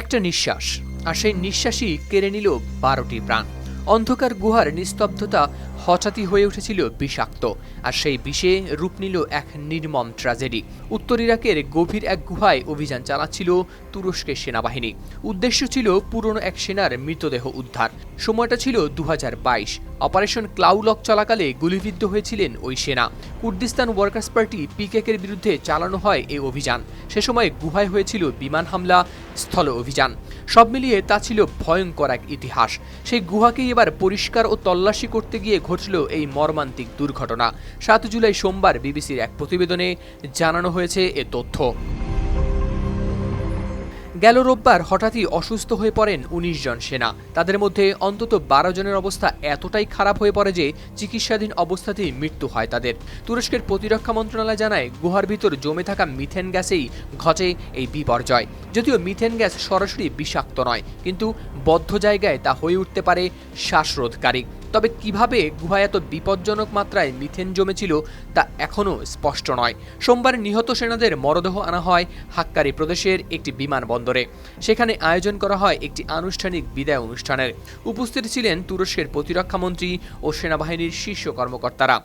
একটা নিঃশ্বাস, আর সেই নিঃশ্বাসই কেড়ে নিল বারোটি প্রাণ। অন্ধকার গুহার নিস্তব্ধতা হঠাৎই হয়ে উঠেছিল বিষাক্ত, আর সেই বিষে রূপ নিল এক নির্মম ট্র্যাজেডি উত্তর ইরাকের গভীর এক গুহায় অভিযান চালাচ্ছিল তুরস্কের সেনাবাহিনী। উদ্দেশ্য ছিল পুরনো এক সেনার মৃতদেহ উদ্ধার। সময়টা ছিল দু হাজার বাইশ। অপারেশন ক্লাউলক চলাকালে গুলিবিদ্ধ হয়েছিলেন ওই সেনা। কুর্দিস্তান ওয়ার্কার্স পার্টি পিকেকের বিরুদ্ধে চালানো হয় এই অভিযান। সে সময় গুহায় হয়েছিল বিমান হামলা, স্থল অভিযান। সব মিলিয়ে তা ছিল ভয়ঙ্কর এক ইতিহাস। সেই গুহাকেই এবার পরিষ্কার ও তল্লাশি করতে গিয়ে ঘটল এই মর্মান্তিক দুর্ঘটনা। সাত জুলাই সোমবার বিবিসির এক প্রতিবেদনে জানানো হয়েছে এ তথ্য। গেল রোববার হঠাৎই অসুস্থ হয়ে পড়েন উনিশ জন সেনা। তাদের মধ্যে অন্তত বারো জনের অবস্থা এতটাই খারাপ হয়ে পড়ে যে চিকিৎসাধীন অবস্থাতেই মৃত্যু হয় তাদের। তুরস্কের প্রতিরক্ষা মন্ত্রণালয় জানায়, গুহার ভিতর জমে থাকা মিথেন গ্যাসেই ঘটে এই বিপর্যয়। যদিও মিথেন গ্যাস সরাসরি বিষাক্ত নয়, কিন্তু বদ্ধ জায়গায় তা হয়ে উঠতে পারে শ্বাসরোধকারী। তবে কীভাবে গুহায় এত বিপজ্জনক মাত্রায় মিথেন জমেছিল তা এখনও স্পষ্ট নয়। সোমবার নিহত সেনাদের মরদেহ আনা হয় হাক্কারি প্রদেশের একটি বিমানবন্দরে। সেখানে আয়োজন করা হয় একটি আনুষ্ঠানিক বিদায় অনুষ্ঠানের। উপস্থিত ছিলেন তুরস্কের প্রতিরক্ষামন্ত্রী ও সেনাবাহিনীর শীর্ষ কর্মকর্তারা।